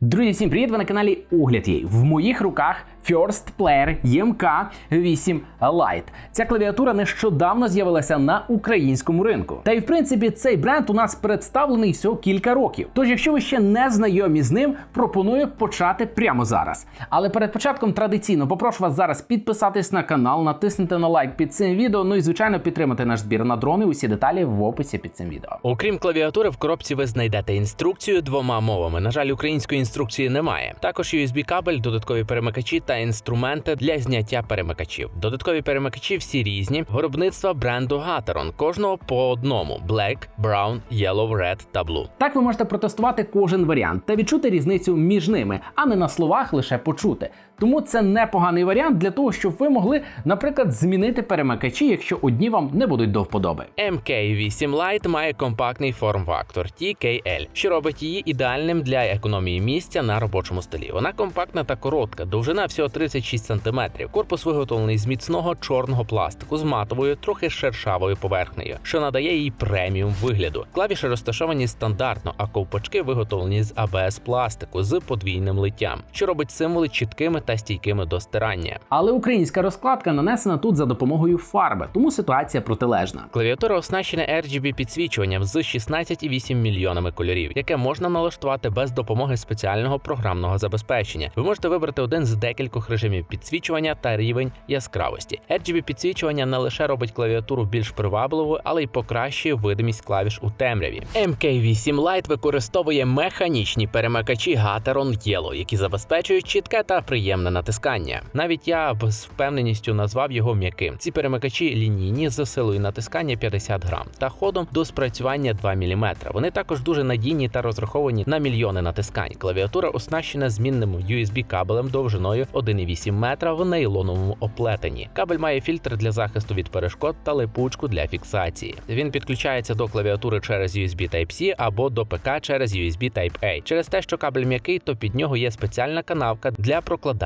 Друзі, всім привіт! Ви на каналі Огляд Єй. В моїх руках First Player EMK 8 Lite. Ця клавіатура нещодавно з'явилася на українському ринку. Та й в принципі цей бренд у нас представлений всього кілька років. Тож, якщо ви ще не знайомі з ним, пропоную почати прямо зараз. Але перед початком традиційно попрошу вас зараз підписатись на канал, натиснути на лайк під цим відео. Ну і звичайно підтримати наш збір на дрони. Усі деталі в описі під цим відео. Окрім клавіатури, в коробці ви знайдете інструкцію двома мовами. На жаль, української інструкції немає. Також USB-кабель, додаткові перемикачі та інструменти для зняття перемикачів. Додаткові перемикачі всі різні. Виробництва бренду Gateron, кожного по одному: Black, Brown, Yellow, Red та Blue. Так ви можете протестувати кожен варіант та відчути різницю між ними, а не на словах лише почути. Тому це непоганий варіант для того, щоб ви могли, наприклад, змінити перемикачі, якщо одні вам не будуть до вподоби. MK8 Lite має компактний форм-фактор TKL, що робить її ідеальним для економії місця на робочому столі. Вона компактна та коротка, довжина всього 36 см. Корпус виготовлений з міцного чорного пластику з матовою, трохи шершавою поверхнею, що надає їй преміум вигляду. Клавіші розташовані стандартно, а ковпачки виготовлені з АБС пластику з подвійним литтям, що робить символи чіткими та стійкими до стирання. Але українська розкладка нанесена тут за допомогою фарби, тому ситуація протилежна. Клавіатура оснащена RGB підсвічуванням з 16,8 мільйонами кольорів, яке можна налаштувати без допомоги спеціального програмного забезпечення. Ви можете вибрати один з декількох режимів підсвічування та рівень яскравості. RGB підсвічування не лише робить клавіатуру більш привабливою, але й покращує видимість клавіш у темряві. MK8 Lite використовує механічні перемикачі Gateron Yellow, які забезпечують чітке та приємне натискання. Навіть я б з впевненістю назвав його м'яким. Ці перемикачі лінійні з силою натискання 50 грам та ходом до спрацювання 2 мм. Вони також дуже надійні та розраховані на мільйони натискань. Клавіатура оснащена змінним USB кабелем довжиною 1,8 метра в нейлоновому оплетенні. Кабель має фільтр для захисту від перешкод та липучку для фіксації. Він підключається до клавіатури через USB Type-C або до ПК через USB Type-A. Через те, що кабель м'який, то під нього є спеціальна канавка для прокладання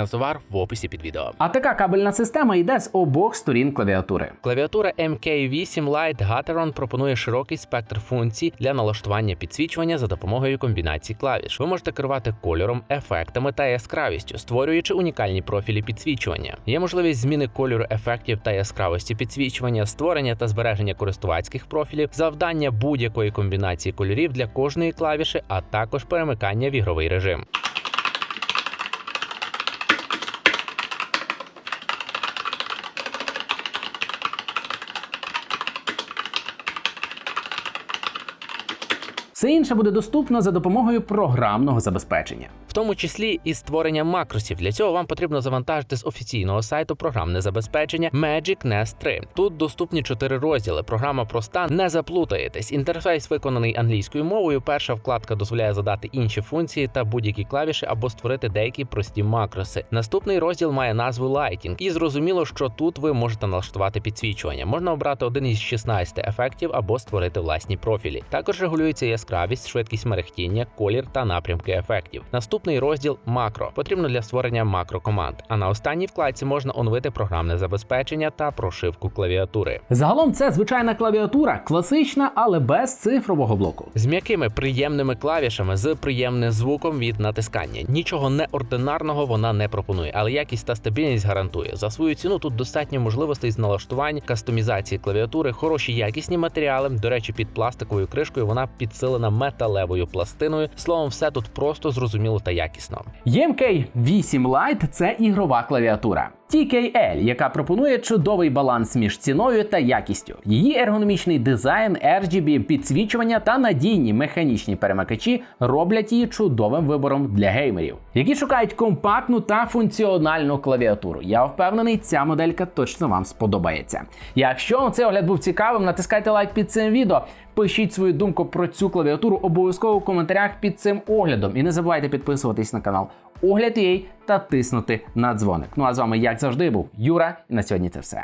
товар в описі під відео. А така кабельна система йде з обох сторін клавіатури. Клавіатура MK8 Lite Gateron пропонує широкий спектр функцій для налаштування підсвічування за допомогою комбінацій клавіш. Ви можете керувати кольором, ефектами та яскравістю, створюючи унікальні профілі підсвічування. Є можливість зміни кольору ефектів та яскравості підсвічування, створення та збереження користувацьких профілів, завдання будь-якої комбінації кольорів для кожної клавіші, а також перемикання в ігровий режим. Все інше буде доступно за допомогою програмного забезпечення. В тому числі і створення макросів. Для цього вам потрібно завантажити з офіційного сайту програмне забезпечення Magic Nest 3. Тут доступні чотири розділи. Програма проста, не заплутаєтесь. Інтерфейс виконаний англійською мовою. Перша вкладка дозволяє задати інші функції та будь-які клавіші або створити деякі прості макроси. Наступний розділ має назву Lighting, і зрозуміло, що тут ви можете налаштувати підсвічування. Можна обрати один із 16 ефектів або створити власні профілі. Також регулюється яскравість, швидкість мерехтіння, колір та напрямки ефектів. Наступний розділ макро потрібно для створення макрокоманд. А на останній вкладці можна оновити програмне забезпечення та прошивку клавіатури. Загалом це звичайна клавіатура, класична, але без цифрового блоку. З м'якими приємними клавішами з приємним звуком від натискання. Нічого неординарного вона не пропонує, але якість та стабільність гарантує. За свою ціну тут достатньо можливостей з налаштувань, кастомізації клавіатури, хороші якісні матеріали. До речі, під пластиковою кришкою вона підсилена металевою пластиною. Словом, все тут просто зрозуміло та якісно. EMK 8 Lite – це ігрова клавіатура. TKL, яка пропонує чудовий баланс між ціною та якістю. Її ергономічний дизайн, RGB, підсвічування та надійні механічні перемикачі роблять її чудовим вибором для геймерів, які шукають компактну та функціональну клавіатуру. Я впевнений, ця моделька точно вам сподобається. Якщо цей огляд був цікавим, натискайте лайк під цим відео. Пишіть свою думку про цю клавіатуру обов'язково в коментарях під цим оглядом. І не забувайте підписуватись на канал Огляд.ua та тиснути на дзвоник. Ну а з вами, як завжди, був Юра, і на сьогодні це все.